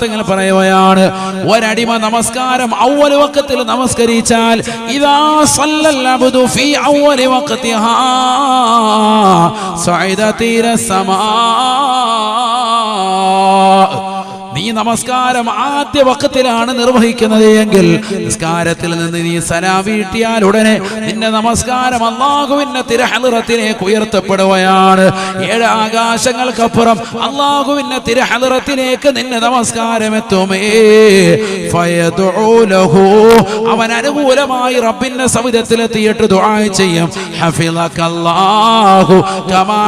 തങ്ങൾ പറയുകയാണ്. ഒരടിമ നമസ്കാരം അവ്വൽ വഖത്തിൽ നമസ്കരിച്ചാൽ ഇദാ സല്ലൽ അബ്ദു ഫീ അവ്വൽ വഖതിഹാ സഅദത ഇല സമാ നീ നമസ്കാരം ആദ്യ വക്കത്തിലാണ് നിർവഹിക്കുന്നത് എങ്കിൽ നിസ്കാരത്തിൽ നിന്ന് നീ സലാവീട്ടിയാൽ ഉടനെ നിന്റെ നമസ്കാരം അള്ളാഹുവിന്റെ തിരഹലിറത്തിലേക്ക് ഉയർത്തപ്പെടുകയാണ്. ഏഴ് ആകാശങ്ങൾക്കപ്പുറം അള്ളാഹുവിന്റെ തിരഹലിറത്തിലേക്ക് നിന്റെ നമസ്കാരം എത്തുമേ. അവൻ അനുകൂലമായി റബ്ബിന്റെ സവിധത്തിലെത്തിയിട്ട് ദുആ ചെയ്യും. കമാ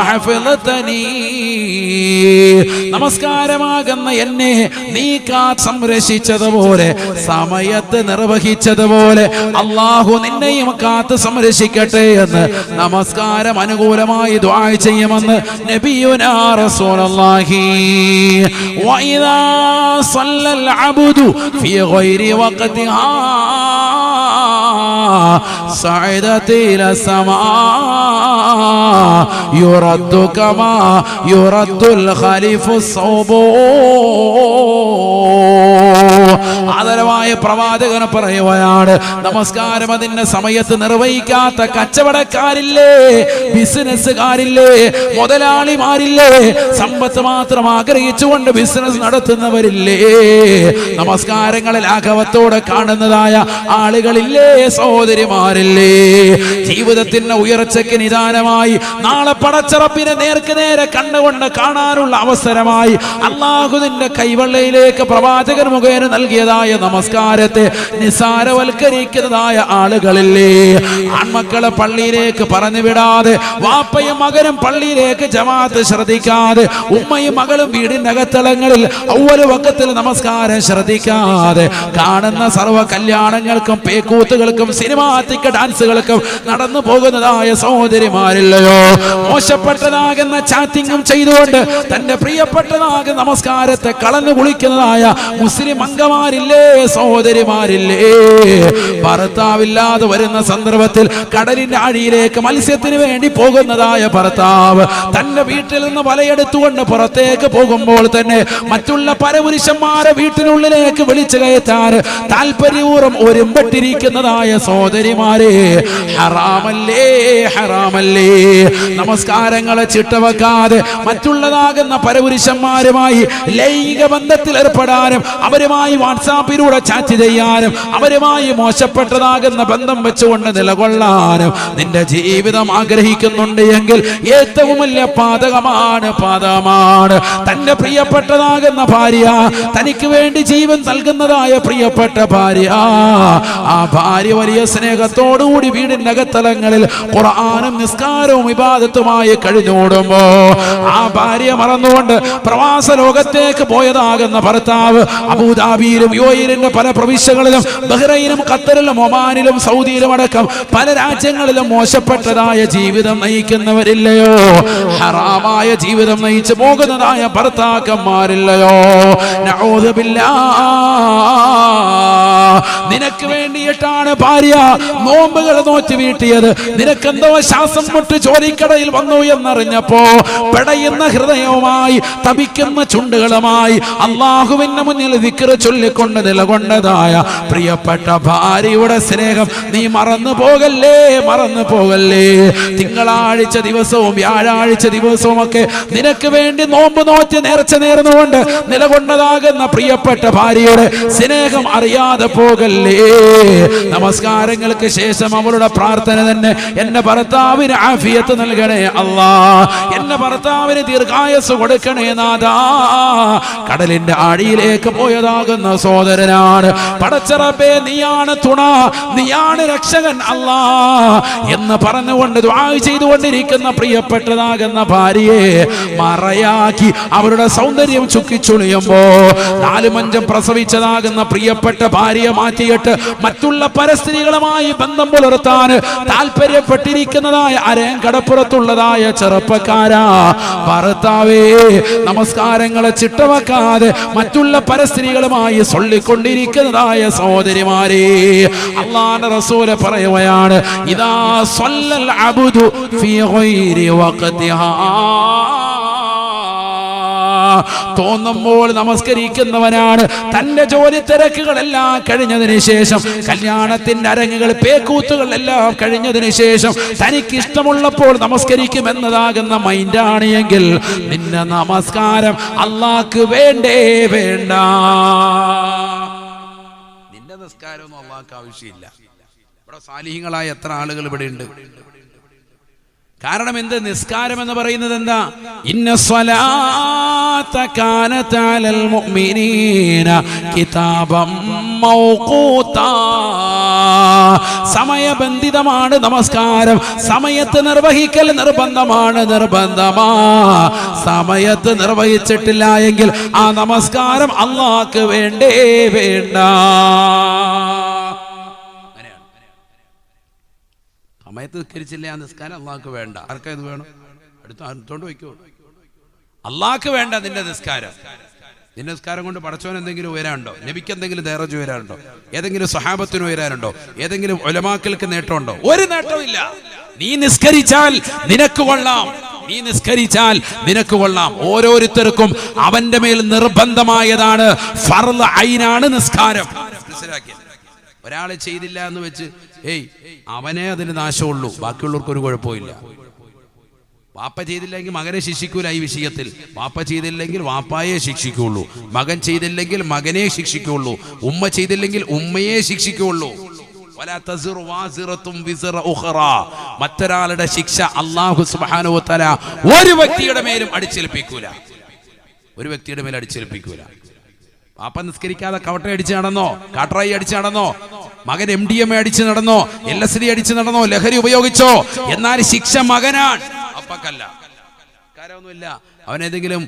നമസ്കാരമാകുന്ന എന്നെ നീ സംരക്ഷിച്ചതുപോലെ സമയത്ത് നിർവഹിച്ചതുപോലെ അള്ളാഹു നിന്നെയും കാത്ത് സംരക്ഷിക്കട്ടെ എന്ന് നമസ്കാരം അനുകൂലമായി ദ്വാ ചെയ്യുമെന്ന് നബിയുനാ റസൂലുള്ളാഹി. വഇദാ സല്ലൽ അബ്ദു ഫീ ഗൈരി صعدت إلى السماء يرد كما يرد الخليف الصوب ആദരവായ പ്രവാചകന് പറയുകയാണ് നമസ്കാരം അതിന്റെ സമയത്ത് നിർവഹിക്കാത്ത കച്ചവടക്കാരില്ലേ ബിസിനസ്സുകാരില്ലേ മുതലാളിമാരില്ലേ സമ്പത്ത് മാത്രം ആഗ്രഹിച്ചുകൊണ്ട് ബിസിനസ് നടത്തുന്നവരില്ലേ? നമസ്കാരങ്ങളെ ലാഘവത്തോടെ കാണുന്നതായ ആളുകളില്ലേ സഹോദരിമാരില്ലേ? ജീവിതത്തിന്റെ ഉയർച്ചയ്ക്ക് നിദാനമായി നാളെ പടച്ചറപ്പിനെ നേർക്ക് നേരെ കണ്ടുകൊണ്ട് കാണാനുള്ള അവസരമായി അള്ളാഹുദിന്റെ കൈവെള്ളയിലേക്ക് പ്രവാചകൻ മുഖേന നൽകിയതായ നമസ്കാരത്തെ നിസാരവൽക്കരിക്കുന്നതായ ആളുകളില്ലേ? ആൺമക്കളെ പള്ളിയിലേക്ക് പറഞ്ഞു വിടാതെ വാപ്പയും മകനും പള്ളിയിലേക്ക് ജമാഅത്ത് ശ്രദ്ധിക്കാതെ ഉമ്മയും മകളും വീടിനകത്തളങ്ങളിൽ ഒരു വക്കത്തിൽ നമസ്കാരം ശ്രദ്ധിക്കാതെ കാണുന്ന സർവ കല്യാണങ്ങൾക്കും പേക്കൂത്തുകൾക്കും സിനിമാറ്റിക് ഡാൻസുകൾക്കും നടന്നു പോകുന്നതായ സഹോദരിമാരില്ലയോ? മോശപ്പെട്ടതാകുന്ന ചാറ്റിങ്ങും ചെയ്തുകൊണ്ട് തന്റെ പ്രിയപ്പെട്ടതാകുന്ന നമസ്കാരത്തെ കളഞ്ഞു കുളിക്കുന്നതായ മുസ്ലിം അംഗമാരില്ലേ സഹോദരിമാരില്ലേ? ഭർത്താവില്ലാതെ വരുന്ന സന്ദർഭത്തിൽ കടലിന്റെ അഴിയിലേക്ക് മത്സ്യത്തിന് വേണ്ടി പോകുന്നതായ ഭർത്താവ് തന്റെ വീട്ടിൽ നിന്ന് വലയെടുത്തുകൊണ്ട് പുറത്തേക്ക് പോകുമ്പോൾ തന്നെ മറ്റുള്ള പരപുരുഷന്മാരെ വീട്ടിനുള്ളിലേക്ക് വിളിച്ചു കയറ്റാൻ താല്പര്യപൂർവം ഒരുമ്പെട്ടിരിക്കുന്നതായ സഹോദരിമാരെ ഹറാമല്ലേ ഹറാമല്ലേ? നമസ്കാരങ്ങളെ ചിട്ടവെക്കാതെ മറ്റുള്ളതാകുന്ന പരപുരുഷന്മാരുമായി ലൈംഗിക ബന്ധത്തിൽ ഏർപ്പെടാനും അവരുമായി വാട്സാപ്പിലൂടെ ചാറ്റ് ചെയ്യാനും അവരുമായി മോശപ്പെട്ടതാകുന്ന ബന്ധം വെച്ചുകൊണ്ട് നിലകൊള്ളാനും നിന്റെ ജീവിതം ആഗ്രഹിക്കുന്നുണ്ട് എങ്കിൽ ഏറ്റവും വലിയ പാതകമാണ് പാതകമാണ്. തന്റെ പ്രിയപ്പെട്ടതാകുന്ന ഭാര്യ തനിക്ക് വേണ്ടി ജീവൻ നൽകുന്നതായ പ്രിയപ്പെട്ട ഭാര്യ. ആ ഭാര്യ വലിയ സ്നേഹത്തോടുകൂടി വീടിന്റെ അകത്തലങ്ങളിൽ ഖുർആാനും നിസ്കാരവും വിവാദത്തുമായി കഴിഞ്ഞോടുമ്പോ ആ ഭാര്യ മറന്നുകൊണ്ട് പ്രവാസ ലോകത്തേക്ക് പോയതാകുന്ന ഭർത്താവ് അബുദാബിയിലും യുഎഇന്റെ പല പ്രവിശ്യകളിലും ബഹ്റൈനും ഖത്തറിലും ഒമാനിലും സൗദിയിലും അടക്കം പല രാജ്യങ്ങളിലും മോശപ്പെട്ടതായ ജീവിതം നയിക്കുന്നവരില്ലയോ? ഹറാമായ ജീവിതം നയിച്ചു പോകുന്നതായ ഭർത്താക്കന്മാരില്ലയോ. നിനക്ക് വേണ്ടിയിട്ടാണ് ഭാര്യ നോമ്പുകൾ നോറ്റ് വീട്ടിയത്. നിനക്കെന്തോ ശ്വാസം മുട്ട് ചോരിക്കടയിൽ വന്നു എന്നറിഞ്ഞപ്പോ പെടയുന്ന ഹൃദയവുമായി തപിക്കുന്ന ചുണ്ടുകളുമായി അള്ളാഹുവിന്റെ മുന്നിൽ വിക്ര ചൊല്ലിക്കൊണ്ട് നിലകൊണ്ടതായ പ്രിയപ്പെട്ട ഭാര്യയുടെ സ്നേഹം. നീ മറന്നു പോകല്ലേ? മറന്നു പോകല്ലേ? തിങ്കളാഴ്ച ദിവസവും വ്യാഴാഴ്ച ദിവസവും ഒക്കെ നിനക്ക് വേണ്ടി നോമ്പ് നോറ്റ് നേർച്ച നേർന്നുകൊണ്ട് നിലകൊണ്ടതാകുന്ന പ്രിയപ്പെട്ട ഭാര്യയുടെ സ്നേഹം അറിയാതെ പോകല്ലേ? നമസ്കാരങ്ങൾക്ക് ശേഷം അവളുടെ പ്രാർത്ഥന തന്നെ എന്റെ ഭർത്താവിന് ആഫിയത്ത് നൽകണേ അല്ലാ. എന്റെ ഭർത്താവിന് ദീർഘായസ് കൊടുക്കണേ നാദാ കടലിന്റെ ആഴിയിലേക്ക് പോയതാകുന്ന സോദരനാണ് പടച്ചറബേ നീയാണ് തുണ നീയാണ് രക്ഷകൻ അല്ലാ എന്ന് പറഞ്ഞുകൊണ്ട് ചെയ്തുകൊണ്ടിരിക്കുന്ന പ്രിയപ്പെട്ടതാകുന്ന ഭാര്യയെ മറയാക്കി അവരുടെ സൗന്ദര്യം ചുക്കിച്ചുളിയുമ്പോ നാലും അഞ്ചും പ്രസവിച്ചതാകുന്ന പ്രിയപ്പെട്ട ഭാര്യയെ മാറ്റിയിട്ട് മറ്റുള്ള പരസ്ത്രീകളുമായി ബന്ധം പുലർത്താൻ താല്പര്യപ്പെട്ടിരിക്കുന്നതായ അരയം കടപ്പുറത്തുള്ളതായ ചെറുപ്പക്കാരാ. ഭർത്താവേ നമസ്കാരങ്ങളെ ചിട്ടവക്കാതെ മറ്റുള്ള പരസ്ത്രീകളുമായി സൊല്ലിക്കൊണ്ടിരിക്കുന്നതായ സഹോദരിമാരെ അള്ളാന്റെ റസൂൽ പറയുകയാണ് ഇതാ സ്വല്ലൽ അബുദു ഫീ ഗൈരി വഖതിഹാ. തോന്നുമ്പോൾ നമസ്കരിക്കുന്നവനാണ്. തന്റെ ജോലി തിരക്കുകളെല്ലാം കഴിഞ്ഞതിന് ശേഷം കല്യാണത്തിന്റെ അരങ്ങുകൾ പേക്കൂത്തുകളെല്ലാം കഴിഞ്ഞതിന് ശേഷം തനിക്ക് ഇഷ്ടമുള്ളപ്പോൾ നമസ്കരിക്കും എന്നതാകുന്ന മൈൻഡാണ് എങ്കിൽ നിന്റെ നമസ്കാരം അള്ളാക്ക് വേണ്ടേ വേണ്ട. നിന്റെ നിസ്കാരമൊന്നും അള്ളാഹ്ക്ക് ആവശ്യമില്ല. ഇവിടെ സാലിഹ്യങ്ങളായ എത്ര ആളുകൾ ഇവിടെ ഉണ്ട്. കാരണം എന്ത്? നിസ്കാരം എന്ന് പറയുന്നത് എന്താ? ഇന്ന സമയബന്ധിതമാണ് നമസ്കാരം. സമയത്ത് നിർവഹിക്കൽ നിർബന്ധമാണ് നിർബന്ധമാ. സമയത്ത് നിർവഹിച്ചിട്ടില്ല എങ്കിൽ ആ നമസ്കാരം അള്ളാക്ക് വേണ്ടേ വേണ്ട. സമയത്ത് നിസ്കരിച്ചില്ല? ആ നിസ്കാരം അള്ളാഹ്ക്ക് വേണ്ട. ആർക്കാ ഇത് വേണം? അടുത്ത അടുത്തോണ്ട് വയ്ക്കോ. അള്ളാഹ്ക്ക് വേണ്ട നിന്റെ നിസ്കാരം. നിന്റെ നിസ്കാരം കൊണ്ട് പഠിച്ചവൻ എന്തെങ്കിലും ഉയരാനുണ്ടോ? നബിക്ക് എന്തെങ്കിലും ദേറജ് ഉയരാനുണ്ടോ? ഏതെങ്കിലും സഹാബത്തിന് ഉയരാനുണ്ടോ? ഏതെങ്കിലും ഒലമാക്കൾക്ക് നേട്ടമുണ്ടോ? ഒരു നേട്ടമില്ല നീ നിസ്കരിച്ചാൽ നിനക്ക് കൊള്ളാം. നീ നിസ്കരിച്ചാൽ നിനക്ക് കൊള്ളാം. ഓരോരുത്തർക്കും അവന്റെ മേൽ നിർബന്ധമായതാണ് ഫർൾ ഐനാണ് നിസ്കാരം. മനസ്സിലാക്കിയത് ഒരാൾ ചെയ്തില്ല എന്ന് വെച്ച് ഏയ് അവനെ അതിന് നാശമുള്ളൂ. ബാക്കിയുള്ളവർക്ക് ഒരു കുഴപ്പമില്ല വാപ്പ ചെയ്തില്ലെങ്കിൽ മകനെ ശിക്ഷിക്കൂല ഈ വിഷയത്തിൽ. വാപ്പ ചെയ്തില്ലെങ്കിൽ വാപ്പായെ ശിക്ഷിക്കുള്ളൂ മകൻ ചെയ്തില്ലെങ്കിൽ മകനെ ശിക്ഷിക്കുള്ളൂ ഉമ്മ ചെയ്തില്ലെങ്കിൽ ഉമ്മയെ ശിക്ഷിക്കുള്ളൂ. മറ്റൊരാളുടെ ശിക്ഷ അള്ളാഹു വതആല ഒരു വ്യക്തിയുടെ മേലും അടിച്ചേൽപ്പിക്കൂല. ഒരു വ്യക്തിയുടെ മേൽ അടിച്ചേൽപ്പിക്കൂല. പാപ്പ നിസ്കരിക്കാതെ കവട്ട അടിച്ച് നടന്നോ കാട്ടറായി അടിച്ച് നടന്നോ മകൻ എം ഡി എം അടിച്ച് നടന്നോ എൽ എസ് ഡി അടിച്ച് നടന്നോ ലഹരി ഉപയോഗിച്ചോ എന്നാൽ ശിക്ഷ മകനാണ്. അപ്പക്കല്ല. കാര്യമൊന്നുമില്ല അവൻ ഏതെങ്കിലും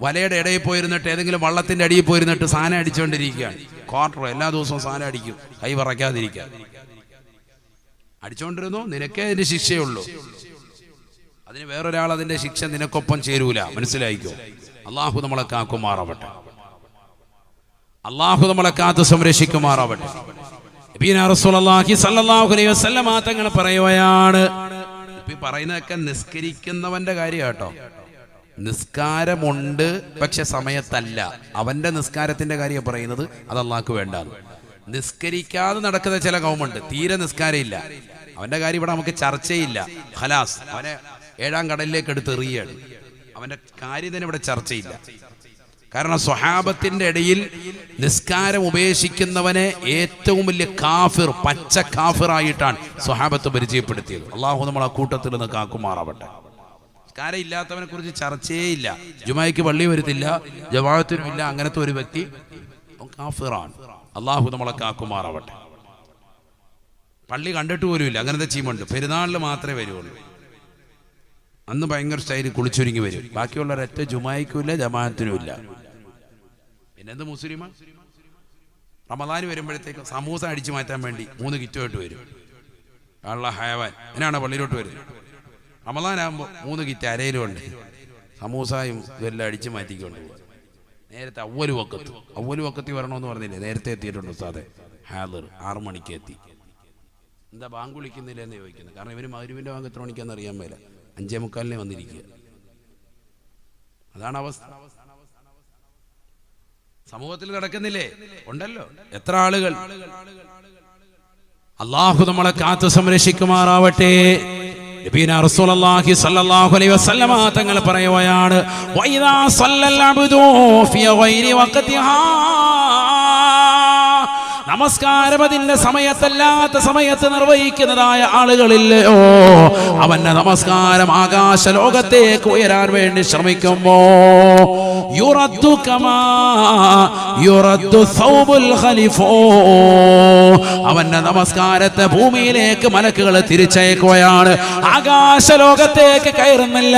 വലയുടെ ഇടയിൽ പോയിരുന്നിട്ട് ഏതെങ്കിലും വള്ളത്തിന്റെ അടിയിൽ പോയിരുന്നിട്ട് സാധനം അടിച്ചുകൊണ്ടിരിക്കുകയാണ് ക്വാർട്ടർ എല്ലാ ദിവസവും സാധനം അടിക്കും. കൈ പറക്കാതിരിക്കുക അടിച്ചുകൊണ്ടിരുന്നു നിനക്കേ അതിന്റെ ശിക്ഷയുള്ളൂ അതിന് വേറൊരാൾ അതിന്റെ ശിക്ഷ നിനക്കൊപ്പം ചേരൂല. മനസ്സിലായിക്കോ? അള്ളാഹു നമ്മളെ കാക്കുമാറാവട്ടെ. അള്ളാഹു നമ്മളെ കാത്ത് സംരക്ഷിക്കുമാറാവട്ടെ. തങ്ങൾ പറയുകയാണ്. പറയുന്നതൊക്കെ നിസ്കരിക്കുന്നവന്റെ കാര്യം കേട്ടോ. നിസ്കാരമുണ്ട് പക്ഷെ സമയത്തല്ല. അവന്റെ നിസ്കാരത്തിന്റെ കാര്യം പറയുന്നത്. അത് അള്ളാഹ്ക്ക് വേണ്ടാന്ന്. നിസ്കരിക്കാതെ നടക്കുന്ന ചില കൗമുണ്ട്. തീരെ നിസ്കാരമില്ല. അവന്റെ കാര്യം ഇവിടെ നമുക്ക് ചർച്ചയില്ല. ഖലാസ്. അവനെ ഏഴാം കടലിലേക്ക് എടുത്ത് എറിയാണ് അവന്റെ കാര്യം തന്നെ ഇവിടെ ചർച്ചയില്ല. കാരണം സ്വഹാബത്തിന്റെ ഇടയിൽ നിസ്കാരം ഉപേക്ഷിക്കുന്നവനെ ഏറ്റവും വലിയ കാഫിർ പച്ച കാഫിറായിട്ടാണ് സ്വഹാബത്ത് പരിചയപ്പെടുത്തിയത്. അള്ളാഹു നമ്മൾ ആ കൂട്ടത്തിൽ നിന്ന് കാക്കുമാറാവട്ടെ. നിസ്കാരം ഇല്ലാത്തവനെ കുറിച്ച് ചർച്ചയേ ഇല്ല. ജുമായിക്ക് പള്ളി വരുത്തില്ല ജവാഹത്തിനും ഇല്ല അങ്ങനത്തെ ഒരു വ്യക്തി കാഫിറാണ്. അള്ളാഹു നമ്മളെ കാക്കുമാറാവട്ടെ. പള്ളി കണ്ടിട്ട് പോലും ഇല്ല അങ്ങനത്തെ ചീമുണ്ട്. പെരുന്നാളിൽ മാത്രമേ വരുള്ളൂ അന്ന് ഭയങ്കര സ്റ്റൈലിൽ കുളിച്ചൊരുങ്ങി വരും. ബാക്കിയുള്ള ഒരൊറ്റ ജുമായിക്കും ഇല്ല ജമാഅത്തിനും ഇല്ല. പിന്നെന്ത് മുസ്ലിമ? റമദാൻ വരുമ്പോഴത്തേക്ക് സമൂസ അടിച്ചു മാറ്റാൻ വേണ്ടി മൂന്ന് കിറ്റുമായിട്ട് വരും. ആളുള്ള ഹയവാൻ. എന്നാണ് പള്ളിയിലോട്ട് വരുന്നത്. റമദാൻ റമദാനാകുമ്പോൾ മൂന്ന് കിറ്റ് അരയിലും ഉണ്ട്. സമൂസയും ഇതെല്ലാം അടിച്ചു മാറ്റിക്കൊണ്ട് നേരത്തെ അവൽ വക്കത്ത്. അവൽ വക്കത്തി വരണമെന്ന് പറഞ്ഞില്ലേ? നേരത്തെ എത്തിയിട്ടുണ്ട് ഉസ്താദെ. ഹാദർ ആറു മണിക്ക് എത്തി. എന്താ ബാങ്ക് വിളിക്കുന്നില്ല എന്ന് ചോദിക്കുന്നത് കാരണം ഇവർ മരുവിന്റെ ബാങ്ക് എത്ര മണിക്കാന്ന് അറിയാൻ മേല. അഞ്ചേ മുക്കാലിനെ വന്നിരിക്കുക. അതാണ് അവസ്ഥ. സമൂഹത്തിൽ നടക്കുന്നില്ലേ? ഉണ്ടല്ലോ. എത്ര ആളുകൾ? അള്ളാഹു നമ്മളെ കാത്തു സംരക്ഷിക്കുമാറാവട്ടെ. തങ്ങൾ പറയുകയാണ് നമസ്കാരം അതിന്റെ സമയത്തല്ലാത്ത സമയത്ത് നിർവഹിക്കുന്നതായ ആളുകളില്ലയോ അവന്റെ നമസ്കാരം ആകാശ ലോകത്തേക്ക് ഉയരാൻ വേണ്ടി ശ്രമിക്കുമ്പോ യുറത്തു കമാ അവന്റെ നമസ്കാരത്തെ ഭൂമിയിലേക്ക് മലക്കുകൾ തിരിച്ചയക്കുകയാണ്. ആകാശ ലോകത്തേക്ക് കയറുന്നില്ല.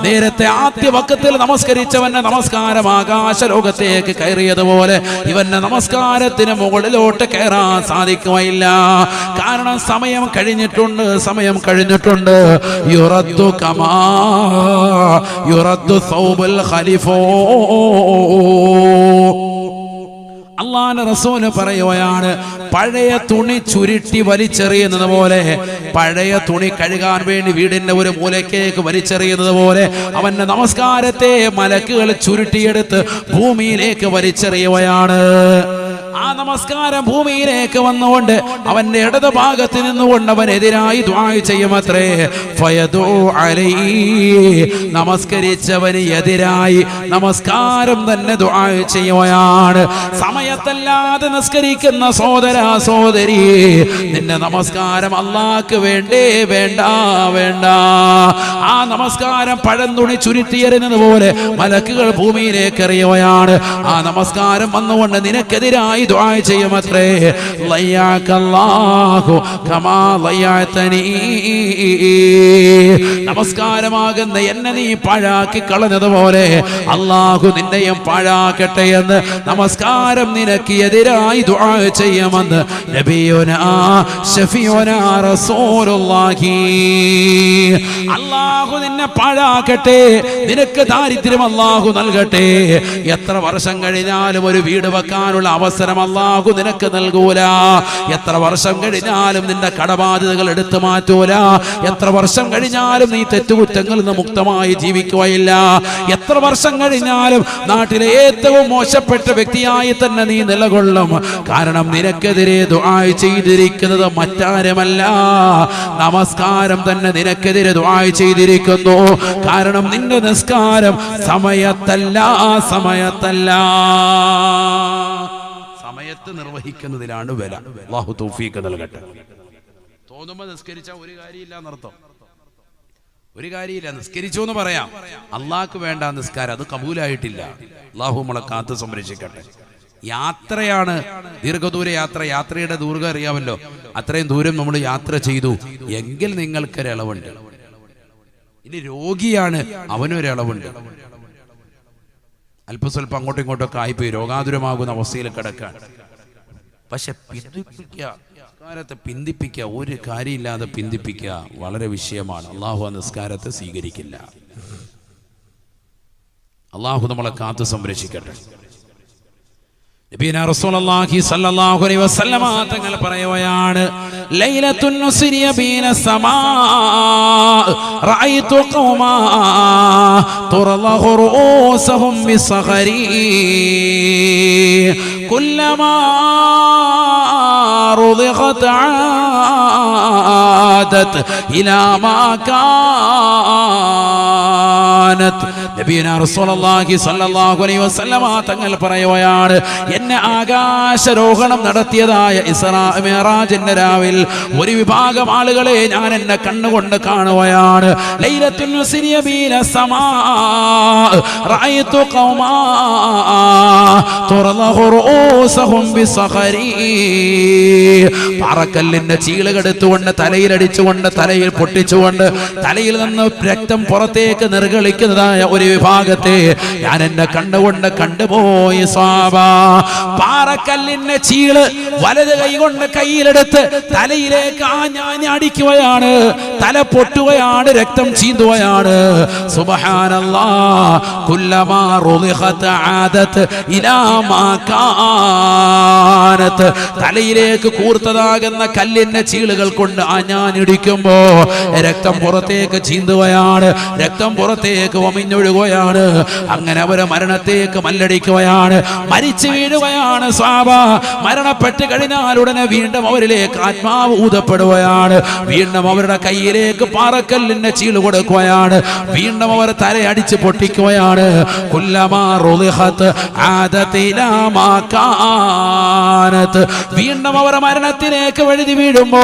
നേരത്തെ ആദ്യ വക്കത്തിൽ നമസ്കരിച്ചവന്റെ നമസ്കാരം ആകാശ ലോകത്തേക്ക് കയറിയതുപോലെ ഇവന്റെ നമസ്കാരത്തിന് മുകളിലോട്ട് കയറാൻ സാധിക്കുകയില്ല കാരണം സമയം കഴിഞ്ഞിട്ടുണ്ട് സമയം കഴിഞ്ഞിട്ടുണ്ട്. യുറത്തു കമാ യുറത്തു സൗബൽ ഖലിഫോ. അള്ളാന്റെ റസൂൽ പറയുകയാണ് പഴയ തുണി ചുരുട്ടി വലിച്ചെറിയുന്നത് പോലെ പഴയ തുണി കഴുകാൻ വേണ്ടി വീടിന്റെ ഒരു മൂലക്കേക്ക് വലിച്ചെറിയുന്നത് പോലെ അവന്റെ നമസ്കാരത്തെ മലക്കുകൾ ചുരുട്ടിയെടുത്ത് ഭൂമിയിലേക്ക് വലിച്ചെറിയുകയാണ്. ആ നമസ്കാരം ഭൂമിയിലേക്ക് വന്നുകൊണ്ട് അവന്റെ ഇടത് ഭാഗത്ത് നിന്നുകൊണ്ട് അവൻ എതിരായി ദ്വായ് ചെയ്യുമത്രേ. നമസ്കരിച്ചവന് എതിരായി നമസ്കാരം തന്നെ ദ്വായ് ചെയ്യുകയാണ്. സമയത്തല്ലാതെ നിസ്കരിക്കുന്ന സോദര സോദരി നിന്റെ നമസ്കാരം അള്ളാക്ക് വേണ്ടേ വേണ്ട വേണ്ട. ആ നമസ്കാരം പഴന്തുണി ചുരുട്ടിയെറിഞ്ഞത് പോലെ മലക്കുകൾ ഭൂമിയിലേക്ക് എറിയുകയാണ്. ആ നമസ്കാരം വന്നുകൊണ്ട് നിനക്കെതിരായി ദ്വാ ചെയ്യുമത്രേ. ലയ്യാക്കല്ലാഹു കമാ ലയ്യാതനി നമസ്കാരമാകുന്ന എന്നെ നീ പാഴാക്കി കളഞ്ഞതുപോലെ അള്ളാഹു നിന്നെയും പാഴാക്കട്ടെ എന്ന് നമസ്കാരം നിനക്ക് എതിരായി ദുആ ചെയ്യുമെന്ന് നബിയുനാ ഷഫിയുനാ റസൂലുള്ളാഹി. അള്ളാഹു നിന്നെ പാഴാക്കട്ടെ. നിനക്ക് ദാരിദ്ര്യം അല്ലാഹു നൽകട്ടെ. എത്ര വർഷം കഴിഞ്ഞാലും ഒരു വീട് വെക്കാനുള്ള അവസരം അള്ളാഹു നിനക്ക് നൽകൂല. എത്ര വർഷം കഴിഞ്ഞാലും നിന്റെ കടബാധ്യതകൾ എടുത്തു മാറ്റൂല. എത്ര വർഷം കഴിഞ്ഞാലും നീ തെറ്റുകുറ്റങ്ങളിൽ നിന്ന് മുക്തമായി ജീവിക്കുകയില്ല. എത്ര വർഷം കഴിഞ്ഞാലും നാട്ടിലെ ഏറ്റവും മോശപ്പെട്ട വ്യക്തിയായി തന്നെ നീ നിലകൊള്ളും. കാരണം നിനക്കെതിരെ ദുആയ് ചെയ്തിരിക്കുന്നത് മറ്റാരുമല്ല. നമസ്കാരം തന്നെ നിനക്കെതിരെ ദുആയ് ചെയ്തിരിക്കുന്നു. കാരണം നിന്റെ നിസ്കാരം സമയത്തല്ല സമയത്തല്ല. സമയത്ത് നിർവഹിക്കുന്നതിലാണ് വില അള്ളാഹു തൗഫീഖ് നൽകട്ടെ. തോന്നുമ്പോ നിസ്കരിച്ച ഒരു കാര്യമില്ല എന്നർത്ഥം. ഒരു കാര്യമില്ല നിസ്കരിച്ചു എന്ന് പറയാം. അള്ളാഹ്ക്ക് വേണ്ട നിസ്കാരം അത് കബൂലായിട്ടില്ല. അള്ളാഹു നമ്മളെ കാത്തു സംരക്ഷിക്കട്ടെ. യാത്രയാണ് ദീർഘദൂര യാത്ര യാത്രയുടെ ദൂർഘം അറിയാമല്ലോ. അത്രയും ദൂരം നമ്മൾ യാത്ര ചെയ്തു എങ്കിൽ നിങ്ങൾക്കൊരു ഇളവുണ്ട്. ഇനി രോഗിയാണ് അവനൊരളവുണ്ട് അല്പസ്വല്പം അങ്ങോട്ടും ഇങ്ങോട്ടും ഒക്കെ ആയിപ്പോയി രോഗാതുരമാകുന്ന അവസ്ഥയിൽ കിടക്കാൻ. പക്ഷെ പിന്തിപ്പിക്കുക നിസ്കാരത്തെ പിന്തിപ്പിക്കുക ഒരു കാര്യമില്ലാതെ പിന്തിപ്പിക്കുക വളരെ വിഷയമാണ്. അള്ളാഹു ആ നിസ്കാരത്തെ സ്വീകരിക്കില്ല. അള്ളാഹു നമ്മളെ കാത്തു സംരക്ഷിക്കട്ടെ. തങ്ങൾ പറയുകയാണ് ലൈലത്തുൻ നുസ്രിയ ബീന സമാ റഅയ്തു ഖൗമാ തുറലഹു റൂസഹും ബിസഖരി കുല്ലമാ رضغت عادت إلى ما كانت നബീന റസൂലുള്ളാഹി സ്വല്ലല്ലാഹു അലൈഹി വസല്ലമ തങ്ങൾ പറയുകയാണ് എന്നെ ആകാശരോഹണം നടത്തിയതായ ഇസ്രാ മിഅറാജിന്റെ രാവിൽ ഒരു വിഭാഗം ആളുകളെ ഞാൻ എന്നെ കണ്ണുകൊണ്ട് കാണുകയാണ് ലൈലത്തുൽ സിരിയ ബീന സമാ റഅയ്തു ഖൗമാ തുറലഹു رؤوسهم ബിസഖരി പാറക്കല്ലിന്റെ ചീളുകെടുത്തുകൊണ്ട് തലയിലടിച്ചുകൊണ്ട് തലയിൽ പൊട്ടിച്ചുകൊണ്ട് തലയിൽ നിന്ന് രക്തം പുറത്തേക്ക് നിർഗളിക്കുന്നതായ ഒരു വിഭാഗത്തെ ഞാൻ എന്നെ കണ്ടുകൊണ്ട് കണ്ടുപോയി സ്വാഭാ പാറക്കല്ലിന്റെ ചീൾ വലത് കൈകൊണ്ട് കയ്യിലെടുത്ത് തലയിലേക്ക് ആ ഞാൻ അടിക്കുകയാണ്. തല പൊട്ടുകയാണ് രക്തം ചീന്തുകയാണ്. സുബ്ഹാനല്ലാ ആദത്ത് തലയിലേക്ക് കൂർത്തതാകുന്ന കല്ലിന്റെ ചീളുകൾ കൊണ്ട് ആ ഞാൻ ഇടിക്കുമ്പോ രക്തം പുറത്തേക്ക് ചീന്തുകയാണ്. രക്തം പുറത്തേക്ക് ഒമിഞ്ഞൊഴുകുകയാണ് അങ്ങനെ അവർ മരണത്തേക്ക് മല്ലടിക്കുകയാണ്. മരിച്ചു വീഴുകയാണ് സാബ. മരണപ്പെട്ട് കഴിഞ്ഞാൽ ഉടനെ വീണ്ടും അവരിലേക്ക് ആത്മാവ് ഊതപ്പെടുകയാണ്. വീണ്ടും അവരുടെ കയ്യിലേക്ക് പാറക്കല്ലിന്റെ ചീൾ കൊടുക്കുകയാണ്. വീണ്ടും അവർ തലയടിച്ച് പൊട്ടിക്കുകയാണ്. വീണ്ടും അവർ മരണത്തിലേക്ക് വഴുതി വീഴുമ്പോ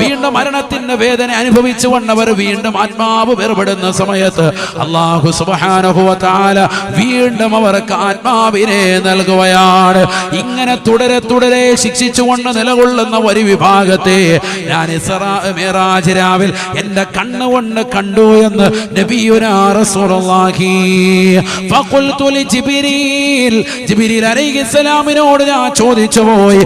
വീണ്ടും മരണത്തിന്റെ വേദന അനുഭവിച്ചു വന്നവർ വീണ്ടും ആത്മാവ് വേർപെടുന്ന സമയത്ത് അള്ളാഹു സുബാനുഭവത്താല വീണ്ടും അവർക്ക് ആത്മാവിനെ നൽകുകയാണ്. ഇങ്ങനെ തുടരെ തുടരെ ശിക്ഷിച്ചുകൊണ്ട് നിലകൊള്ളുന്ന ഒരു വിഭാഗത്തെ ഞാൻ മിറാജ് രാവിൽ എന്റെ കണ്ണ് കണ്ണുകൊണ്ട് കണ്ടു എന്ന് അലൈഹിസ്സലാമിനോട് ഞാൻ ചോദിച്ചു പോയി.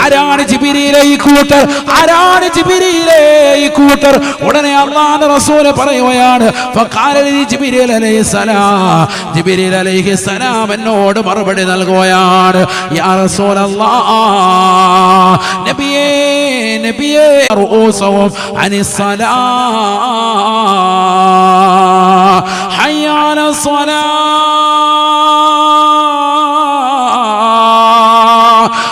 ആരാണ് ജിബിരിയിലെ ഈ കൂട്ടർ? ആരാണ് ജിബിരിയിലെ ഈ കൂട്ടർ? ഉടനെ അള്ളാഹ് റസൂൽ പറയുകയാണ് എന്നോട് മറുപടി നൽകുകയാണ് യാ നബിയേ نبي نبي رؤوسهم عن الصلاة. حي على الصلاة.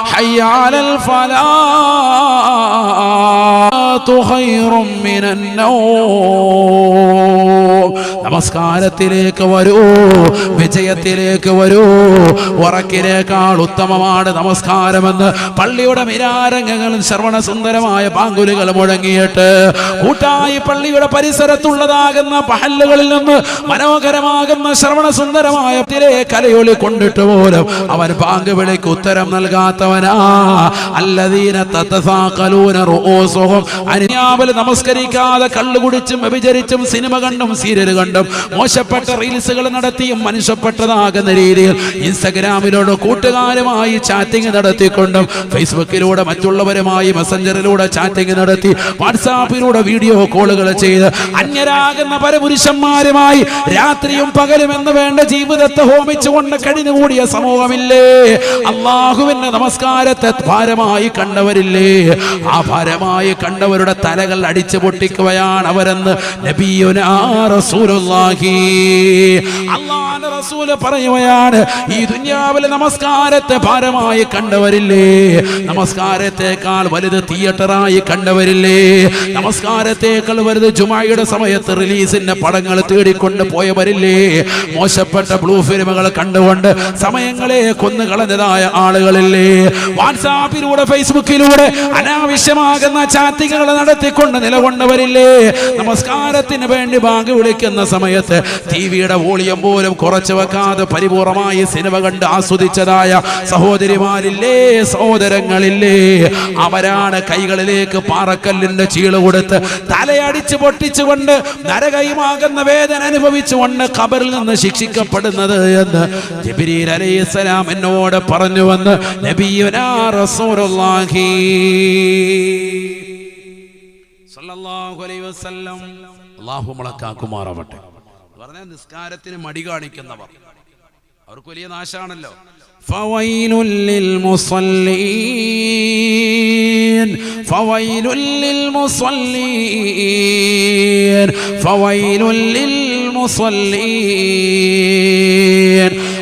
حي على الفلاح. خير من النوم. നമസ്കാരത്തിലേക്ക് വരൂ. വിജയത്തിലേക്ക് വരൂ. ഉറക്കിനേക്കാൾ ഉത്തമമാണ് നമസ്കാരമെന്ന് പള്ളിയുടെ മിരാരംഗങ്ങളും ശ്രവണ സുന്ദരമായ പാങ്കുലുകൾ മുഴങ്ങിയിട്ട് കൂട്ടായി പള്ളിയുടെ പരിസരത്തുള്ളതാകുന്ന പഹല്ലുകളിൽ നിന്ന് മനോഹരമാകുന്ന ശ്രവണ സുന്ദരമായ തിരെ കലയൊളി കൊണ്ടിട്ട് പോലും അവൻ പാങ്ക് വിളിക്ക് ഉത്തരം നൽകാത്തവനാ. അല്ലദീന തത്തസാക്കലൂന റോസോഹം അനുയാവൽ നമസ്കരിക്കാതെ കള്ളു കുടിച്ചും വ്യഭിചരിച്ചും സിനിമ കണ്ടും സീരിയൽ കണ്ടും മോശപ്പെട്ട റീൽസുകൾ നടത്തിയും മനുഷ്യപ്പെട്ടതാകുന്ന രീതിയിൽ ഇൻസ്റ്റഗ്രാമിലൂടെ കൂട്ടുകാരുമായി ചാറ്റിംഗ് നടത്തിക്കൊണ്ടും ഫേസ്ബുക്കിലൂടെ മറ്റുള്ളവരുമായി മെസ്സഞ്ചറിലൂടെ ചാറ്റിംഗ് നടത്തി വാട്സാപ്പിലൂടെ വീഡിയോ കോളുകൾ ചെയ്ത് അന്യരാകുന്ന പരപുരുഷന്മാരുമായി രാത്രിയും പകലും എന്ന് വേണ്ട ജീവിതത്തെ ഹോമിച്ചുകൊണ്ട് കഴിഞ്ഞുകൂടിയ സമൂഹമില്ലേ? അള്ളാഹുവിന്റെ നമസ്കാരത്തെ ഭാരമായി കണ്ടവരില്ലേ? ആ ഭാരമായി കണ്ടവരുടെ തലകൾ അടിച്ചു പൊട്ടിക്കുകയാണ് അവരെന്ന് നബിയുനാ റസൂലുള്ളാഹി. അള്ളാഹുവിന്റെ റസൂൽ പറയുകയാണ് ഈ ദുനിയാവിലെ നമസ്കാരത്തെ ഭാരമായി കണ്ടവരില്ലേ? നമസ്കാരത്തെക്കാൾ വലുത് തിയേറ്ററായി കണ്ടവരില്ലേ? നമസ്കാരത്തെക്കാൾ വലുത് ജുമായിയുടെ സമയത്ത് റിലീസിന്റെ പടങ്ങൾ തേടിക്കൊണ്ട് പോയവരില്ലേ? മോശപ്പെട്ട ബ്ലൂ ഫിലിമുകൾ കണ്ടുകൊണ്ട് സമയങ്ങളെ കൊന്നുകളഞ്ഞതായ ആളുകളില്ലേ? വാട്സാപ്പിലൂടെ ഫേസ്ബുക്കിലൂടെ അനാവശ്യമാകുന്ന ചാറ്റിങ്ങുകൾ നടത്തിക്കൊണ്ട് നിലകൊണ്ടവരില്ലേ? നമസ്കാരത്തിന് വേണ്ടി ബാങ്ക് വിളിക്കുന്ന സമയത്ത് ടി വിയുടെ വോളിയം പോലും കുറച്ചു വെക്കാതെ പരിപൂർണമായി സിനിമ കണ്ട് ആസ്വദിച്ചതായ സഹോദരിമാരില്ലേ സഹോദരങ്ങളില്ലേ അവരാണ് കൈകളിലേക്ക് പാറക്കല്ലിന്റെ ചീൾ കൊടുത്ത് തലയടിച്ച് പൊട്ടിച്ചുകൊണ്ട് നരകയുമാകുന്ന വേദന അനുഭവിച്ചുകൊണ്ട് ഖബറിൽ നിന്ന് ശിക്ഷിക്കപ്പെടുന്നത് എന്ന് ജിബ്രീൽ അലൈഹിസ്സലാം എന്നോട് പറഞ്ഞുവെന്ന് നബിയുനാ റസൂലുള്ളാഹി സല്ലല്ലാഹു അലൈഹി വസല്ലം. അല്ലാഹു മുളക്കാക്കുമാറാവട്ടെ പറഞ്ഞാൽ നിസ്കാരത്തിന് മടി കാണിക്കുന്നവർ. അവർക്ക് വലിയ നാശാണല്ലോ. ഫവൈലുല്ലിൽ മുസല്ലീൻ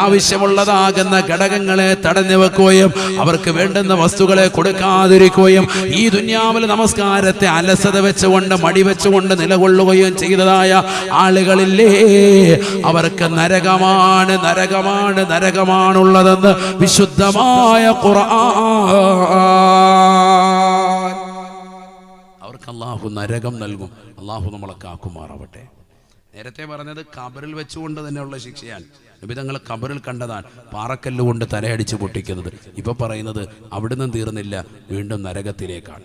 ആവശ്യമുള്ളതാകുന്ന ഘടകങ്ങളെ തടഞ്ഞു വെക്കുകയും അവർക്ക് വേണ്ടുന്ന വസ്തുക്കളെ കൊടുക്കാതിരിക്കുകയും ഈ ദുന്യാവിൽ നമസ്കാരത്തെ അലസത വെച്ചുകൊണ്ട് മടി വെച്ചുകൊണ്ട് നിലകൊള്ളുകയും ചെയ്തതായ ആളുകളില്ലേ? അവർക്ക് നരകമാണ് നരകമാണ് നരകമാണുള്ളതെന്ന് വിശുദ്ധമായ ഖുർആൻ. അവർക്ക് അള്ളാഹു നരകം നൽകും. അള്ളാഹു നമ്മളെ കാക്കുമാറാവട്ടെ. നേരത്തെ പറഞ്ഞത് കബറിൽ വെച്ചുകൊണ്ട് തന്നെയുള്ള ശിക്ഷയാണ്. നിബിതങ്ങൾ കബറിൽ കണ്ടതാണ് പാറക്കല്ല് കൊണ്ട് തലയടിച്ച് പൊട്ടിക്കുന്നത്. ഇപ്പൊ പറയുന്നത് അവിടുന്ന് തീർന്നില്ല വീണ്ടും നരകത്തിലേക്കാണ്.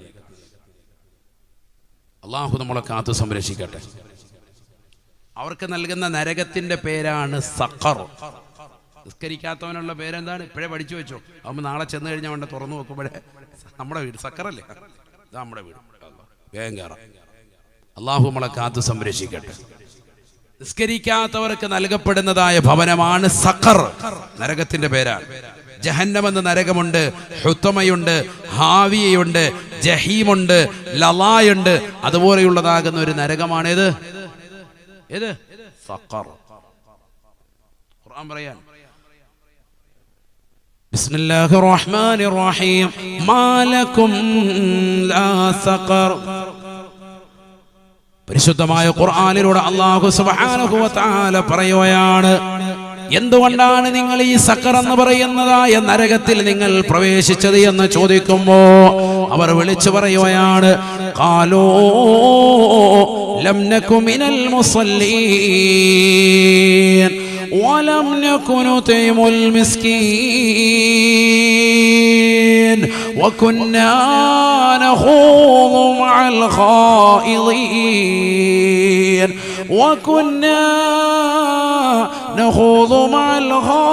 അള്ളാഹു നമ്മളെ കാത്തു സംരക്ഷിക്കട്ടെ. അവർക്ക് നൽകുന്ന നരകത്തിന്റെ പേരാണ് സഖർ. നിസ്കരിക്കാത്തവനുള്ള പേരെന്താണ്? ഇപ്പോഴേ പഠിച്ചു വെച്ചോ. അപ്പൊ നാളെ ചെന്ന് കഴിഞ്ഞാൽ വേണ്ട തുറന്നു നോക്കുമ്പോഴേ നമ്മുടെ വീട് സക്കറല്ലേ നമ്മുടെ വീട്. വേഗം കയറാം അള്ളാഹു നമ്മളെ കാത്തു സംരക്ഷിക്കട്ടെ. നിസ്കരിക്കാത്തവർക്ക് നൽകപ്പെടുന്നതായ ഭവനമാണ് സഖർ നരകത്തിന്റെ പേരാണ് ജഹന്നം എന്ന നരകമുണ്ട് ഹുത്തമയുണ്ട് ഹാവിയയുണ്ട് ജഹീമുണ്ട് ലലായുണ്ട് അതുപോലെയുള്ളതാകുന്ന ഒരു നരകമാണേത് ഏത് സഖർ ഖുർആൻ പറയാൻ بسم الله الرحمن الرحيم ما لكم لا سقر പരിശുദ്ധമായ ഖുർആാനിലൂടെ അള്ളാഹു സുബ്ഹാനഹു വ തആല പറയുകയാണ് എന്തുകൊണ്ടാണ് നിങ്ങൾ ഈ സക്കർ എന്ന് പറയുന്നതായ നരകത്തിൽ നിങ്ങൾ പ്രവേശിച്ചത്? എന്ന് ചോദിക്കുമ്പോ അവർ വിളിച്ചു പറയുകയാണ് കാലോ ലം നകു മിനൽ മുസല്ലീൻ. ولم نكن نطعم المسكين وكنا نخوض مع الخائضين وكنا نخوض مع الخائضين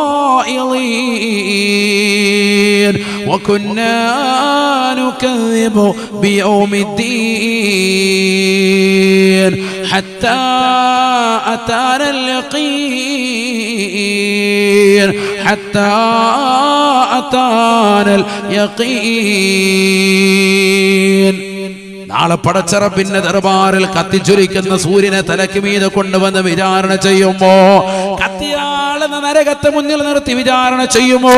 وكنا نكذب بيوم الدين. حتى أتانا اليقين. حتى أتانا اليقين. നാളെ പടച്ചറപ്പിന്റെ ദർബാറിൽ കത്തിച്ചുരിക്കുന്ന സൂര്യനെ തലയ്ക്ക് മീതെ കൊണ്ടുവന്ന് വിചാരണ ചെയ്യുമ്പോ കത്തിയാളെന്ന നരകത്തെ മുന്നിൽ നിർത്തി വിചാരണ ചെയ്യുമോ?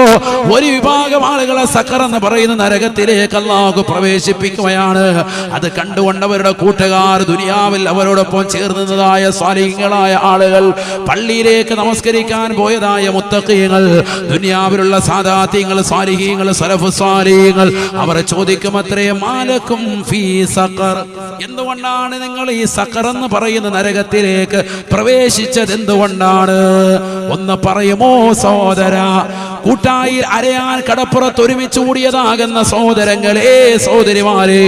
ഒരു വിഭാഗം ആളുകളെ സക്കർ പറയുന്ന നരകത്തിലേക്ക് അള്ളാഹു പ്രവേശിപ്പിക്കുകയാണ്. അത് കണ്ടുകൊണ്ടവരുടെ കൂട്ടുകാർ ദുനിയാവിൽ അവരോടൊപ്പം ചേർന്നതായ സ്വാലിഹ്യങ്ങളായ ആളുകൾ പള്ളിയിലേക്ക് നമസ്കരിക്കാൻ പോയതായ മുത്തക്കീങ്ങൾ ദുനിയാവിലുള്ള സാധാത്യങ്ങൾ സ്വാലിഹീങ്ങൾ സലഫ് സ്വാലിഹീങ്ങൾ അവരെ ചോദിക്കും അത്രയും മാലക്കും ഫീ സഖർ. എന്തുകൊണ്ടാണ് നിങ്ങൾ ഈ സക്കർ എന്ന് പറയുന്ന നരകത്തിലേക്ക് പ്രവേശിച്ചത്? എന്തുകൊണ്ടാണ്? ഒന്ന് പറയുമോ സഹോദര? കൂട്ടായി അരയാൻ കടപ്പുറത്ത് ഒരുമിച്ച് കൂടിയതാകുന്ന സഹോദരങ്ങളെ സഹോദരിമാരെ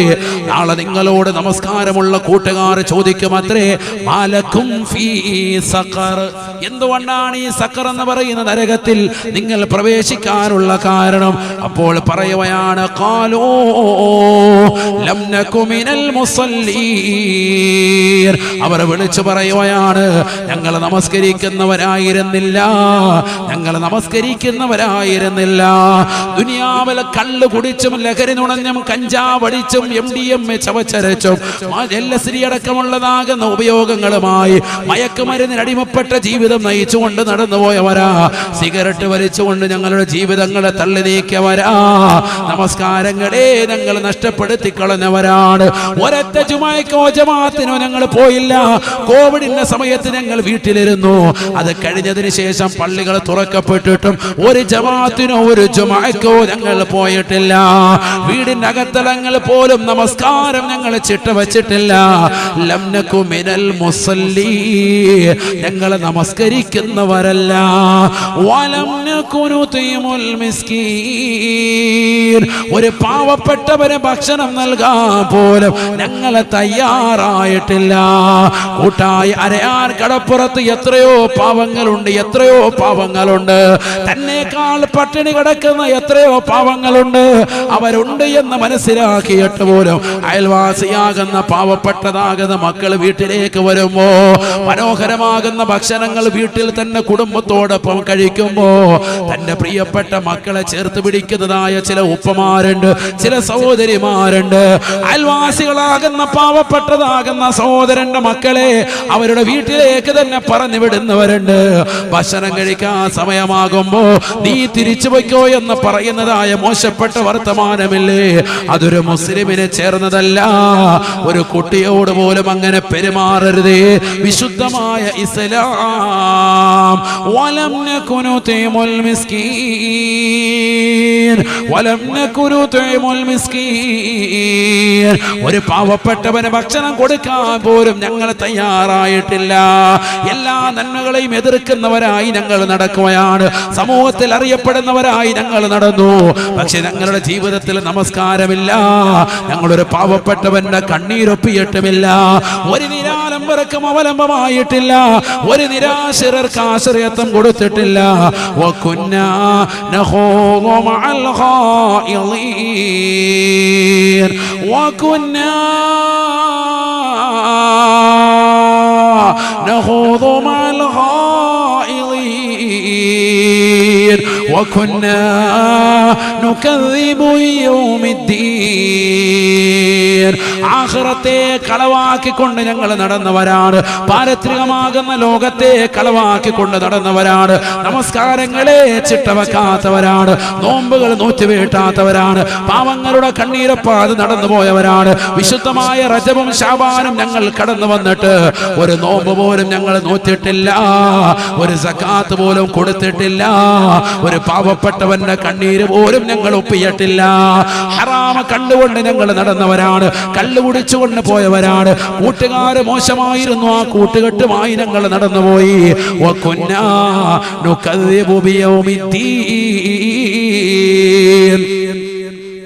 നാളെ നിങ്ങളോട് നമസ്കാരമുള്ള കൂട്ടുകാർ ചോദിക്കും അത്രേ മാലക്കും സഖർ. എന്തുകൊണ്ടാണ് ഈ സക്കർ എന്ന് പറയുന്ന നരകത്തിൽ നിങ്ങൾ പ്രവേശിക്കാനുള്ള കാരണം? അപ്പോൾ പറയുകയാണ് മുസല്ലീൻ അവർ വിളിച്ചു പറയുകയാണ് ഞങ്ങൾ നമസ്കരിക്കുന്നവരായിരുന്നില്ല ഞങ്ങൾ നമസ്കരിക്കുന്നവരായിരുന്നില്ല ദുനിയാവിലെ കള്ള് കുടിച്ചും ലഹരി നുണഞ്ഞും കഞ്ചാവടിച്ചും എം ഡി എം ചവച്ചരച്ചും എൽ എസ് ഡി അടക്കമുള്ളതാകുന്ന ഉപയോഗങ്ങളുമായി മയക്കുമരുന്നിന് അടിമപ്പെട്ട ജീവിതം നയിച്ചുകൊണ്ട് നടന്നുപോയവരാ സിഗരറ്റ് വലിച്ചുകൊണ്ട് ഞങ്ങളുടെ ജീവിതങ്ങളെ തള്ളി നീക്കിയവരാ. നമസ്കാരങ്ങളെ ഞങ്ങൾ നഷ്ടപ്പെടുത്തി കളഞ്ഞവരാണ് ഒരൊറ്റ ജുമാക്കോ ജമാത്തിനോ ഞങ്ങൾ പോയില്ല. കോവിഡിന്റെ സമയത്ത് ഞങ്ങൾ വീട്ടിലിരുന്നു. അത് കഴിഞ്ഞതിന് ശേഷം പള്ളികൾ തുറക്കപ്പെട്ടിട്ടും ഒരു ജമാത്തിനോ ഒരു ജുമാക്കോ ഞങ്ങൾ പോയിട്ടില്ല. വീടിന്റെ അകത്തലങ്ങൾ പോലും നമസ്കാരം ഞങ്ങൾ ചിട്ട വച്ചിട്ടില്ല. ലംനക്കു മിനൽ മുസല്ലി. ഞങ്ങൾ നമസ്കരിക്കുന്നവരല്ല. ഒരു പാവപ്പെട്ടവന് ഭക്ഷണം നൽകാൻ പോലും ഞങ്ങൾ തയ്യാറായിട്ടില്ല. കൂട്ടായി അരയാർ കടപ്പുറത്ത് എത്രയോ പാവങ്ങളുണ്ട് എത്രയോ പാവങ്ങളുണ്ട്. തന്നേക്കാൾ പട്ടിണി കിടക്കുന്ന എത്രയോ പാവങ്ങളുണ്ട്. അവരുണ്ട് എന്ന് മനസ്സിലാക്കിയിട്ട് പോലും അയൽവാസിയാകുന്ന പാവപ്പെട്ടതാകുന്ന മക്കൾ വീട്ടിലേക്ക് വരുമ്പോ മനോഹരമാകുന്ന ഭക്ഷണങ്ങൾ വീട്ടിൽ തന്നെ കുടുംബത്തോടൊപ്പം കഴിക്കുമ്പോ തന്റെ പ്രിയപ്പെട്ട മക്കളെ ചേർത്ത് പിടിക്കുന്നതായ ചില ഉപ്പമാരുണ്ട് ചില സഹോദരിമാരുണ്ട്. അയൽവാസികളാകുന്ന പാവപ്പെട്ടതാകുന്ന സഹോദരന്റെ മക്കളെ അവരുടെ വീട്ടിലേക്ക് തന്നെ പറഞ്ഞു വിടുന്നവരുണ്ട് ഭക്ഷണം കഴിക്കാൻ സമയമാകുമ്പോ നീ തിരിച്ചു പോയിക്കോ എന്ന് പറയുന്നതായ മോശപ്പെട്ട വർത്തമാനമില്ലേ? അതൊരു മുസ്ലിമിനെ ചേർന്നതല്ല. ഒരു കുട്ടിയോട് പോലും അങ്ങനെ പെരുമാറരുതേ. വിശുദ്ധമായ ഇസ്ലാം. വലം ഒരു പാവപ്പെട്ടവന് ഭക്ഷണം കൊടുക്കാൻ പോലും ഞങ്ങൾ തയ്യാറായിട്ടില്ല. എല്ലാ നന്മകളെയും എതിർക്കുന്നവരായി ഞങ്ങൾ നടക്കുകയാണ്. സമൂഹത്തിൽ അറിയപ്പെടുന്നവരായി ഞങ്ങൾ നടന്നു പക്ഷെ ഞങ്ങളുടെ ജീവിതത്തിൽ നമസ്കാരമില്ല ഞങ്ങളൊരു പാവപ്പെട്ടവന്റെ കണ്ണീരൊപ്പിയിട്ടുമില്ല ഒരു നിരാലംബരക്കും അവലംബമായിട്ടില്ല ഒരു നിരാശരർക്ക് ആശ്രയത്വം കൊടുത്തിട്ടില്ല وكنا نخوض مع الخائضين وكنا نخوض مع الخائضين الدين وكنا ആഹ്റത്തെ കളവാക്കിക്കൊണ്ട് ഞങ്ങൾ നടന്നവരാണ്. പാരത്രികമാകുന്ന ലോകത്തെ കളവാക്കിക്കൊണ്ട് നടന്നവരാണ്. നമസ്കാരങ്ങളെ ചിട്ടവെക്കാത്തവരാണ്. നോമ്പുകൾ നൂറ്റുവീട്ടാത്തവരാണ്. പാവങ്ങളുടെ കണ്ണീരപ്പാത് നടന്നുപോയവരാണ്. വിശുദ്ധമായ രജവും ശാപാനും ഞങ്ങൾ കടന്നു വന്നിട്ട് ഒരു നോമ്പ് പോലും ഞങ്ങൾ നൂറ്റിട്ടില്ല. ഒരു സക്കാത്ത് പോലും കൊടുത്തിട്ടില്ല. ഒരു പാവപ്പെട്ടവന്റെ കണ്ണീര് പോലും ഞങ്ങൾ ഒപ്പിയിട്ടില്ല. ഹറാമ കണ്ടുകൊണ്ട് ഞങ്ങൾ നടന്നവരാണ്. കല്ല് കുടിച്ചുകൊണ്ട് പോയവരാണ്. കൂട്ടുകാര് മോശമായിരുന്നു. ആ കൂട്ടുകെട്ടുമായി ഞങ്ങൾ നടന്നുപോയി. ബിയൗമിദ്ദീൻ.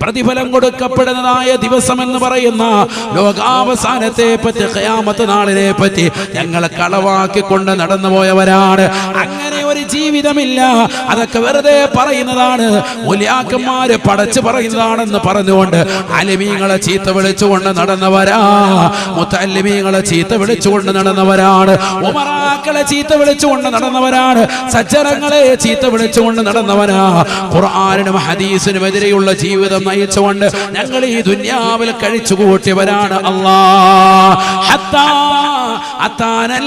പ്രതിഫലം കൊടുക്കപ്പെടുന്നതായ ദിവസം എന്ന് പറയുന്ന ലോകാവസാനത്തെ പറ്റി ഖയാമത്ത് നാളിനെ പറ്റി ഞങ്ങൾ കളവാക്കിക്കൊണ്ട് നടന്നുപോയവരാണ് അങ്ങനെ ഒരു ജീവിതമില്ല. അതൊക്കെ വെറുതെ പറയുന്നതാണ്. മുലിയാക്കന്മാര് പടച്ചു പറയുന്നതാണെന്ന് പറഞ്ഞുകൊണ്ട് അലിമീങ്ങളെ ചീത്ത വിളിച്ചുകൊണ്ട് നടന്നവരാ. മുത്തല്ലിമീങ്ങളെ ചീത്ത വിളിച്ചുകൊണ്ട് നടന്നവരാണ്. ഉമറാക്കളെ ചീത്ത വിളിച്ചുകൊണ്ട് നടന്നവരാണ്. സജ്ജനങ്ങളെ ചീത്ത വിളിച്ചുകൊണ്ട് നടന്നവരാ. ഖുർആാനിനും ഹദീസിനും എതിരെയുള്ള ജീവിതം നയിച്ചുകൊണ്ട് ഞങ്ങൾ ഈ ദുന്യാവിൽ കഴിച്ചു കൂട്ടിയവരാണ് ഹത്താ അത്താനൽ.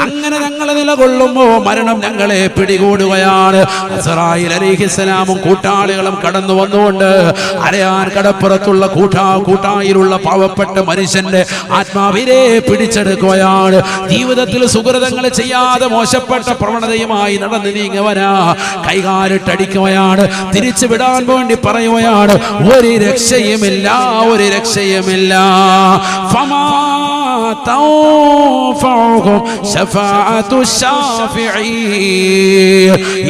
അങ്ങനെ ഞങ്ങൾ നിലകൊള്ളുമ്പോ മരണം ഞങ്ങളെ പിടികൂടുകയാണ്. അസറായിൽ അലിഹിസ്സലാമും കൂട്ടാളികളും കടന്നു വന്നുകൊണ്ട് അരയാൻ കടപ്പുറത്തുള്ള കൂട്ടാ കൂട്ടായിലുള്ള പാവപ്പെട്ട മനുഷ്യന്റെ ആത്മാവിനെ പിടിച്ചെടുക്കുകയാണ്. ജീവിതത്തിൽ സുഹൃതങ്ങൾ ചെയ്യാതെ മോശപ്പെട്ട പ്രവണതയുമായി നടന്നു നീങ്ങവനാ കൈകാലിട്ടടിക്കുകയാണ്. തിരിച്ചു വിടാൻ വേണ്ടി പറയുകയാണ്. ഒരു രക്ഷയുമില്ല ഒരു രക്ഷയുമില്ല. ഫമാ ശാഫിഈൻ.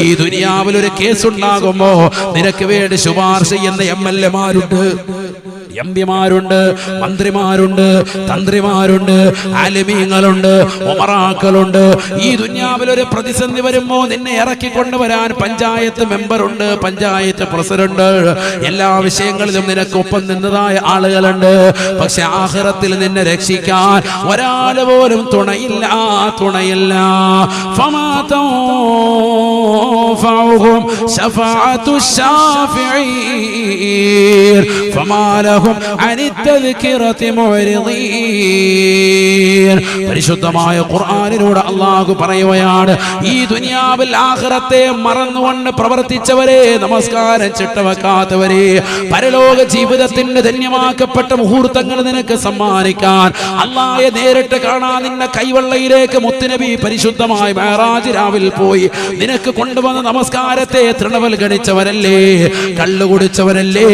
ഈ ദുനിയാവിൽ ഒരു കേസ് ഉണ്ടാകുമ്പോ നിനക്ക് വേണ്ടി ശുപാർശ ചെയ്യുന്ന എം എൽ എമാരുണ്ട് എം പിമാരുണ്ട് മന്ത്രിമാരുണ്ട് തന്ത്രിമാരുണ്ട് ആലിമീങ്ങളുണ്ട് ഒമറാക്കളുണ്ട് ഈ ദുന്യാവിൽ ഒരു പ്രതിസന്ധി വരുമ്പോ നിന്നെ ഇറക്കി കൊണ്ടുവരാൻ പഞ്ചായത്ത് മെമ്പറുണ്ട് പഞ്ചായത്ത് പ്രസിഡന്റ് എല്ലാ വിഷയങ്ങളിലും നിനക്ക് ഒപ്പം നിന്നതായ ആളുകളുണ്ട് പക്ഷെ ആഹ്റത്തിൽ നിന്നെ രക്ഷിക്കാൻ ഒരാൾ പോലും തുണയില്ല തുണയില്ല ഫമാ تنفعهم شفاعة الشافعين فما لهم അനഹും പരിശുദ്ധമായ ഖുർആനിലൂടെ അല്ലാഹു പറയുകയാണ് ഈ ദുനിയാവിൽ ആഹ്റത്തെ മറന്നുകൊണ്ട് പ്രവർത്തിച്ചവരെ നമസ്കാരം ചിട്ടവെക്കാത്തവരെ പരലോക ജീവിതത്തിന് ധന്യമാക്കപ്പെട്ട മുഹൂർത്തങ്ങൾ നിനക്ക് സമ്മാനിക്കാൻ അള്ളാഹെ നേരിട്ട് കാണാൻ നിന്നെ കൈവെള്ളയിലേക്ക് മുത്തുനബി പരിശുദ്ധമായി മേറാജ് രാവിൽ പോയി. നിനക്ക് കൊണ്ടുവന്ന നമസ്കാരത്തെ തൃണവൽ ഗണിച്ചവരല്ലേ കള്ളുകുടിച്ചവരല്ലേ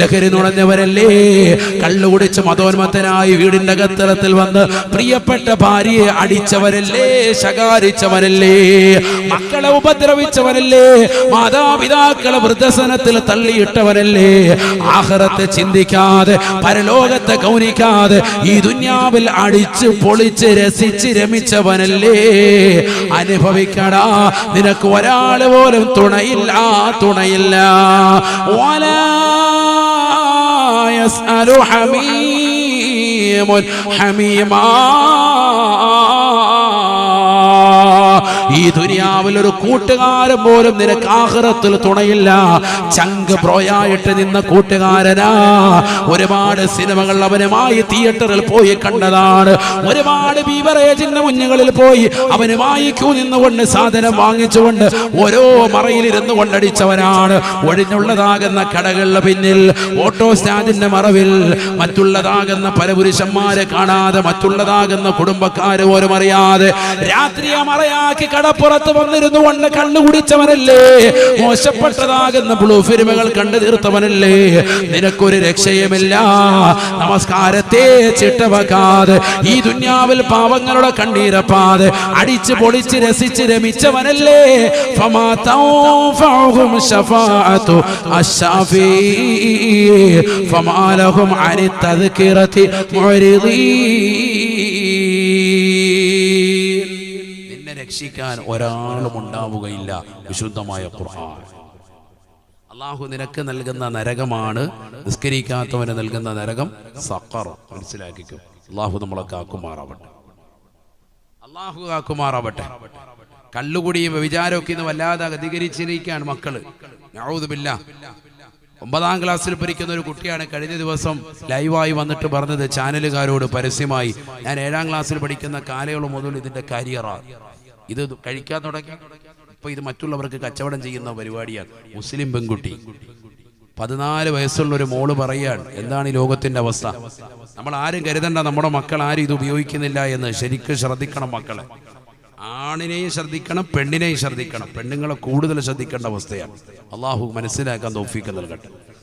ലഹരി നുണഞ്ഞവരല്ലേ കള്ളു കള്ളുകുടിച്ച് മതോന്മത്തനായി വീടിന്റെ അകത്തരത്തിൽ വന്ന് പ്രിയപ്പെട്ട ഭാര്യയെ അടിച്ചവരല്ലേ ശകാരിച്ചവരല്ലേ മക്കളെ ഉപദ്രവിച്ചവരല്ലേ മാതാപിതാക്കളെ വൃദ്ധസനത്തിൽ തള്ളിയിട്ടവരല്ലേ? ആഹാരത്തെ ചിന്തിക്കാതെ പരലോകത്തെ ഗൗനിക്കാതെ ഈ ദുന്യാവിൽ അടിച്ച് പൊളിച്ച് രസിച്ച് രമിച്ചവനല്ലേ? അനുഭവിക്കടാ നിനക്ക് ഒരാൾ പോലും തുണയില്ല തുണയില്ല. ഓലാ يسأل حميم حميما ഈ ദുനിയാവിൽ ഒരു കൂട്ടുകാരൻ പോലും നിനക്ക് ആഹ്റത്തിൽ തുണയില്ല. ചങ്ക് പ്രോയായിട്ട് നിന്ന കൂട്ടുകാരനാ. ഒരുപാട് സിനിമകൾ അവനുമായി തിയേറ്ററിൽ പോയി കണ്ടതാണ്. ഒരുപാട് ബീവറേജിന്റെ മുന്നുകളിൽ പോയി അവനുമായി ക്യൂ നിന്നുകൊണ്ട് സാധനം വാങ്ങിച്ചുകൊണ്ട് ഓരോ മറയിലിരുന്ന് കൊണ്ടടിച്ചവനാണ്. ഒഴിഞ്ഞുള്ളതാകുന്ന കടകളുടെ പിന്നിൽ ഓട്ടോ സ്റ്റാൻഡിന്റെ മറവിൽ മറ്റുള്ളതാകുന്ന പരപുരുഷന്മാരെ കാണാതെ മറ്റുള്ളതാകുന്ന കുടുംബക്കാരോരും അറിയാതെ രാത്രിയെ മറയാക്കി കടപ്പുറത്ത് വന്നിരുന്നു. കൊണ്ട് കണ്ണു കുടിച്ചവനല്ലേ? മോശപ്പെട്ടതാകുന്ന ബ്ലൂ ഫിലിമുകൾ കണ്ടു തീർത്തവനല്ലേ? നിനക്കൊരു രക്ഷയുമില്ല. നമസ്കാരത്തെ ചിട്ടവക്കാതെ ഈ ദുന്യാവിൽ പാവങ്ങളുടെ കണ്ണീരപ്പാതെ അടിച്ച് പൊളിച്ച് രസിച്ച് രമിച്ചവനല്ലേ? ഫമാ തൗഫഉഹും ശഫാഅത്തു അശ്ശാഫീൻ ഫമാ ലഹും അനി തദ്കിറതി മുഅ്രിദീൻ. രക്ഷിക്കാൻ ഒരാളും ഉണ്ടാവുകയില്ല വിശുദ്ധമായ ഖുർആൻ. അള്ളാഹു നിനക്ക് നൽകുന്ന നരകമാണ്. നിസ്കരിക്കാത്തവന് നൽകുന്ന നരകം സക്കർ മനസ്സിലാക്കിക്കും. അള്ളാഹു നമ്മളെ കാക്കുമാറാവട്ടെ. അള്ളാഹു കാക്കുമാറാവട്ടെ. കള്ളുകുടിയും വിചാരമൊക്കെ ഇന്ന് വല്ലാതെ അധികരിച്ചിരിക്കുകയാണ് മക്കൾ. നഊദുബില്ല ഒമ്പതാം ക്ലാസ്സിൽ പഠിക്കുന്ന ഒരു കുട്ടിയാണ് കഴിഞ്ഞ ദിവസം ലൈവായി വന്നിട്ട് പറഞ്ഞത് ചാനലുകാരോട് പരസ്യമായി. ഞാൻ ഏഴാം ക്ലാസ്സിൽ പഠിക്കുന്ന കാലയോളം മുതൽ ഇതിന്റെ കരിയറാണ്. ഇത് കഴിക്കാൻ തുടങ്ങി. ഇപ്പൊ ഇത് മറ്റുള്ളവർക്ക് കച്ചവടം ചെയ്യുന്ന പരിപാടിയാണ്. മുസ്ലിം പെൺകുട്ടി. പതിനാല് വയസ്സുള്ള ഒരു മോൾ പറയാണ് എന്താണ് ഈ ലോകത്തിന്റെ അവസ്ഥ? നമ്മൾ ആരും കരുതണ്ട നമ്മുടെ മക്കൾ ആരും ഇത് ഉപയോഗിക്കുന്നില്ല എന്ന് ശരിക്കും ശ്രദ്ധിക്കണം മക്കളെ. ആണിനെയും ശ്രദ്ധിക്കണം പെണ്ണിനെയും ശ്രദ്ധിക്കണം. പെണ്ണുങ്ങളെ കൂടുതൽ ശ്രദ്ധിക്കേണ്ട അവസ്ഥയാണ്. അള്ളാഹു മനസ്സിലാക്കാൻ തോഫിക്ക് നൽകട്ടെ.